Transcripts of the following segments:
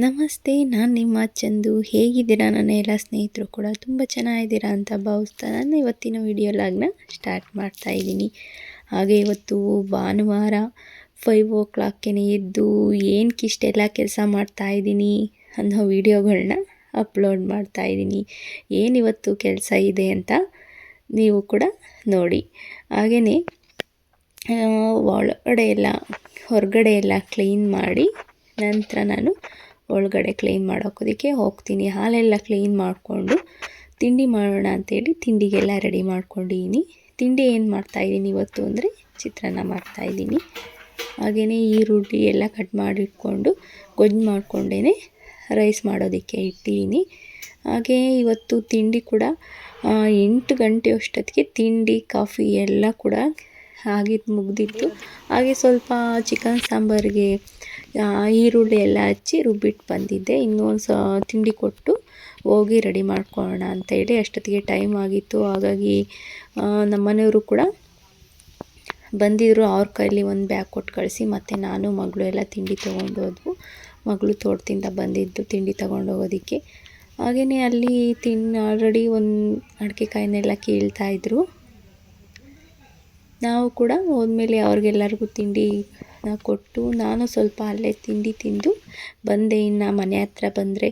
ನಮಸ್ತೆ, ನಾನು ನಿಮ್ಮ ಚಂದು. ಹೇಗಿದ್ದೀರಾ? ನನ್ನ ಎಲ್ಲ ಸ್ನೇಹಿತರು ಕೂಡ ತುಂಬ ಚೆನ್ನಾಗಿದ್ದೀರಾ ಅಂತ ಭಾವಿಸ್ತಾ ನಾನು ಇವತ್ತಿನ ವಿಡಿಯೋ ಲಾಗ್ನ ಸ್ಟಾರ್ಟ್ ಮಾಡ್ತಾ ಇದ್ದೀನಿ. ಹಾಗೆ ಇವತ್ತು ಭಾನುವಾರ ಫೈವ್ ಓ ಕ್ಲಾಕ್ಗೆ ಎದ್ದು ಏನಕ್ಕೆ ಇಷ್ಟೆಲ್ಲ ಕೆಲಸ ಮಾಡ್ತಾ ಇದ್ದೀನಿ ಅನ್ನೋ ವಿಡಿಯೋಗಳನ್ನ ಅಪ್ಲೋಡ್ ಮಾಡ್ತಾ ಇದ್ದೀನಿ. ಏನಿವತ್ತು ಕೆಲಸ ಇದೆ ಅಂತ ನೀವು ಕೂಡ ನೋಡಿ. ಹಾಗೆಯೇ ಒಳಗಡೆ ಎಲ್ಲ, ಹೊರಗಡೆ ಎಲ್ಲ ಕ್ಲೀನ್ ಮಾಡಿ ನಂತರ ನಾನು ಒಳಗಡೆ ಕ್ಲೀನ್ ಮಾಡೋಕೋದಕ್ಕೆ ಹೋಗ್ತೀನಿ. ಹಾಲೆಲ್ಲ ಕ್ಲೀನ್ ಮಾಡಿಕೊಂಡು ತಿಂಡಿ ಮಾಡೋಣ ಅಂತೇಳಿ ತಿಂಡಿಗೆಲ್ಲ ರೆಡಿ ಮಾಡ್ಕೊಂಡಿದ್ದೀನಿ ತಿಂಡಿ ಏನು ಮಾಡ್ತಾಯಿದ್ದೀನಿ ಇವತ್ತು ಅಂದರೆ ಚಿತ್ರಾನ್ನ ಮಾಡ್ತಾಯಿದ್ದೀನಿ ಹಾಗೆಯೇ ಈರುಳ್ಳಿ ಎಲ್ಲ ಕಟ್ ಮಾಡಿಟ್ಕೊಂಡು ಗೊಜ್ಜು ಮಾಡಿಕೊಂಡೇ ರೈಸ್ ಮಾಡೋದಕ್ಕೆ ಇಟ್ಟಿದ್ದೀನಿ ಹಾಗೆಯೇ ಇವತ್ತು ತಿಂಡಿ ಕೂಡ ಎಂಟು ಗಂಟೆ ಅಷ್ಟೊತ್ತಿಗೆ ತಿಂಡಿ ಕಾಫಿ ಎಲ್ಲ ಕೂಡ ಆಗಿದ್ದು ಮುಗ್ದಿತ್ತು. ಹಾಗೆ ಸ್ವಲ್ಪ ಚಿಕನ್ ಸಾಂಬಾರಿಗೆ ಈರುಳ್ಳಿ ಎಲ್ಲ ಹಚ್ಚಿ ರುಬ್ಬಿಟ್ಟು ಬಂದಿದ್ದೆ. ಇನ್ನೊಂದು ಸ, ತಿಂಡಿ ಕೊಟ್ಟು ಹೋಗಿ ರೆಡಿ ಮಾಡ್ಕೊಳ್ಳೋಣ ಅಂತ ಹೇಳಿ ಅಷ್ಟೊತ್ತಿಗೆ ಟೈಮ್ ಆಗಿತ್ತು. ಹಾಗಾಗಿ ನಮ್ಮ ಮನೆಯವರು ಕೂಡ ಬಂದಿದ್ದರು ಅವ್ರ ಕೈಲಿ ಒಂದು ಬ್ಯಾಗ್ ಕೊಟ್ಟು ಕಳಿಸಿ, ಮತ್ತು ನಾನು, ಮಗಳು ಎಲ್ಲ ತಿಂಡಿ ತೊಗೊಂಡು ಹೋದ್ವು. ಮಗಳು ತೋಟದಿಂದ ಬಂದಿದ್ದು ತಿಂಡಿ ತೊಗೊಂಡೋಗೋದಕ್ಕೆ ಹಾಗೆಯೇ ಅಲ್ಲಿ ತಿನ್ ಆಲ್ರೆಡಿ ಒಂದು ಅಡಿಕೆ ಕಾಯಿನೆಲ್ಲ ಕೀಳ್ತಾಯಿದ್ರು ನಾವು ಕೂಡ ಹೋದ್ಮೇಲೆ ಅವ್ರಿಗೆಲ್ಲರಿಗೂ ತಿಂಡಿ ಕೊಟ್ಟು ನಾನು ಸ್ವಲ್ಪ ಅಲ್ಲೇ ತಿಂಡಿ ತಿಂದು ಬಂದೆ. ಇನ್ನು ಮನೆ ಹತ್ರ ಬಂದರೆ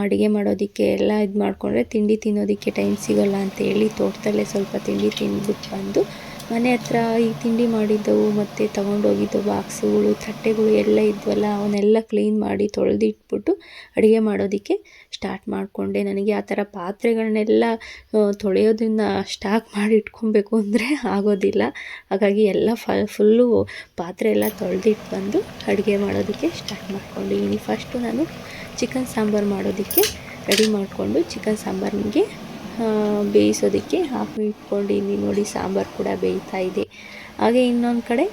ಅಡುಗೆ ಮಾಡೋದಕ್ಕೆ ಎಲ್ಲ ಇದು ಮಾಡಿಕೊಂಡ್ರೆ ತಿಂಡಿ ತಿನ್ನೋದಕ್ಕೆ ಟೈಮ್ ಸಿಗೋಲ್ಲ ಅಂತೇಳಿ ತೋಟದಲ್ಲೇ ಸ್ವಲ್ಪ ತಿಂಡಿ ತಿಂದ್ಬಿಟ್ಟು ಬಂದು ಮನೆ ಹತ್ರ ಈ ತಿಂಡಿ ಮಾಡಿದ್ದವು, ಮತ್ತು ತೊಗೊಂಡೋಗಿದ್ದು ಬಾಕ್ಸುಗಳು, ತಟ್ಟೆಗಳು ಎಲ್ಲ ಇದ್ವಲ್ಲ, ಅವನ್ನೆಲ್ಲ ಕ್ಲೀನ್ ಮಾಡಿ ತೊಳೆದಿಟ್ಬಿಟ್ಟು ಅಡುಗೆ ಮಾಡೋದಕ್ಕೆ ಸ್ಟಾರ್ಟ್ ಮಾಡಿಕೊಂಡೆ. ನನಗೆ ಆ ಥರ ಪಾತ್ರೆಗಳನ್ನೆಲ್ಲ ತೊಳೆಯೋದನ್ನು ಸ್ಟಾಕ್ ಮಾಡಿ ಇಟ್ಕೊಬೇಕು ಅಂದರೆ ಆಗೋದಿಲ್ಲ. ಹಾಗಾಗಿ ಎಲ್ಲ ಫ ಫುಲ್ಲು ಪಾತ್ರೆ ಎಲ್ಲ ತೊಳೆದಿಟ್ಟು ಬಂದು ಅಡುಗೆ ಮಾಡೋದಕ್ಕೆ ಸ್ಟಾರ್ಟ್ ಮಾಡ್ಕೊಂಡಿದ್ದೀನಿ ಫಸ್ಟು ನಾನು ಚಿಕನ್ ಸಾಂಬಾರು ಮಾಡೋದಕ್ಕೆ ರೆಡಿ ಮಾಡಿಕೊಂಡು ಚಿಕನ್ ಸಾಂಬಾರಿಗೆ ಬೇಯಿಸೋದಕ್ಕೆ ಹಾಕಿ ಇಟ್ಕೊಂಡಿದ್ದೀನಿ ನೋಡಿ ಸಾಂಬಾರು ಕೂಡ ಬೇಯ್ತಾ ಇದೆ. ಹಾಗೆ ಇನ್ನೊಂದು ಕಡೆ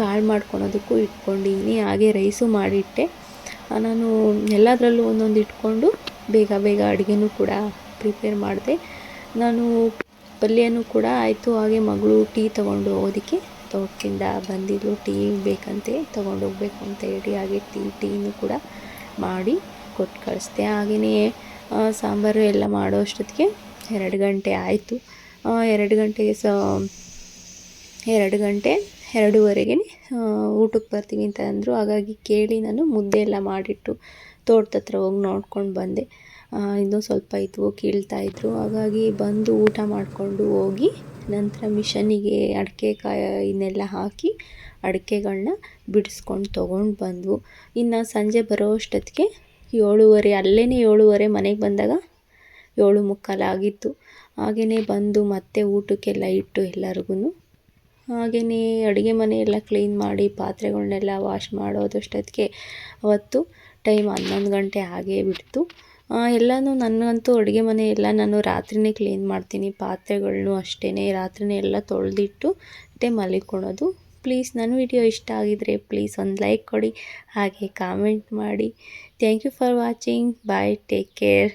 ಕಾಳು ಮಾಡ್ಕೊಳೋದಕ್ಕೂ ಇಟ್ಕೊಂಡಿದ್ದೀನಿ. ಹಾಗೆ ರೈಸು ಮಾಡಿಟ್ಟೆ. ನಾನು ಎಲ್ಲದರಲ್ಲೂ ಒಂದೊಂದು ಇಟ್ಕೊಂಡು ಬೇಗ ಬೇಗ ಅಡುಗೆನೂ ಕೂಡ ಪ್ರಿಪೇರ್ ಮಾಡಿದೆ. ನಾನು ಪಲ್ಯನೂ ಕೂಡ ಆಯಿತು. ಹಾಗೆ ಮಗಳು ಟೀ ತೊಗೊಂಡು ಹೋಗೋದಕ್ಕೆ ತೋಟದಿಂದ ಬಂದಿದ್ದು ಟೀ ಬೇಕಂತೆ, ತೊಗೊಂಡು ಹೋಗ್ಬೇಕು ಅಂತ ಹೇಳಿ ಹಾಗೆ ಟೀ, ಟೀನೂ ಕೂಡ ಮಾಡಿ ಕೊಟ್ಟು ಕಳಿಸ್ದೆ. ಹಾಗೆಯೇ ಸಾಂಬಾರು ಎಲ್ಲ ಮಾಡೋ ಅಷ್ಟೊತ್ತಿಗೆ ಎರಡು ಗಂಟೆ ಆಯಿತು. ಎರಡು ಗಂಟೆಗೆ ಸ, ಎರಡು ಗಂಟೆ ಎರಡೂವರೆಗೆ ಊಟಕ್ಕೆ ಬರ್ತೀವಿ ಅಂತ ಅಂದರು. ಹಾಗಾಗಿ ಕೇಳಿ ನಾನು ಮುದ್ದೆ ಎಲ್ಲ ಮಾಡಿಟ್ಟು ತೋಟದ ಹತ್ರ ಹೋಗಿ ನೋಡ್ಕೊಂಡು ಬಂದೆ. ಇನ್ನೂ ಸ್ವಲ್ಪ ಇದ್ವು ಕೀಳ್ತಾಯಿದ್ರು ಹಾಗಾಗಿ ಬಂದು ಊಟ ಮಾಡಿಕೊಂಡು ಹೋಗಿ ನಂತರ ಮಿಷನಿಗೆ ಅಡಿಕೆ ಕಾಯಿನೆಲ್ಲ ಹಾಕಿ ಅಡಿಕೆಗಳನ್ನ ಬಿಡಿಸ್ಕೊಂಡು ತೊಗೊಂಡು ಬಂದವು. ಇನ್ನು ಸಂಜೆ ಬರೋ ಅಷ್ಟೊತ್ತಿಗೆ ಏಳುವರೆ ಅಲ್ಲೇ ಏಳುವರೆ ಮನೆಗೆ ಬಂದಾಗ ಏಳು ಮುಕ್ಕಾಲಾಗಿತ್ತು. ಹಾಗೆಯೇ ಬಂದು ಮತ್ತೆ ಊಟಕ್ಕೆಲ್ಲ ಇಟ್ಟು ಎಲ್ಲರಿಗೂ ಹಾಗೆಯೇ ಅಡುಗೆ ಮನೆಯೆಲ್ಲ ಕ್ಲೀನ್ ಮಾಡಿ ಪಾತ್ರೆಗಳನ್ನೆಲ್ಲ ವಾಶ್ ಮಾಡೋದಷ್ಟೊತ್ತಿಗೆ ಅವತ್ತು ಟೈಮ್ ಹನ್ನೊಂದು ಗಂಟೆ ಆಗೇ ಬಿಡ್ತು. ಎಲ್ಲನೂ ನನಗಂತೂ ಅಡುಗೆ ಮನೆ ಎಲ್ಲ ನಾನು ರಾತ್ರಿಯೇ ಕ್ಲೀನ್ ಮಾಡ್ತೀನಿ. ಪಾತ್ರೆಗಳನ್ನು ಅಷ್ಟೇ ರಾತ್ರಿಯೇ ಎಲ್ಲ ತೊಳೆದಿಟ್ಟು ಮತ್ತೆ ಮಲಿಕೊಳೋದು. ಪ್ಲೀಸ್ ನನ್ನ ವಿಡಿಯೋ ಇಷ್ಟ ಆಗಿದರೆ ಪ್ಲೀಸ್ ಒಂದು ಲೈಕ್ ಕೊಡಿ, ಹಾಗೆ ಕಾಮೆಂಟ್ ಮಾಡಿ. Thank you for watching bye take care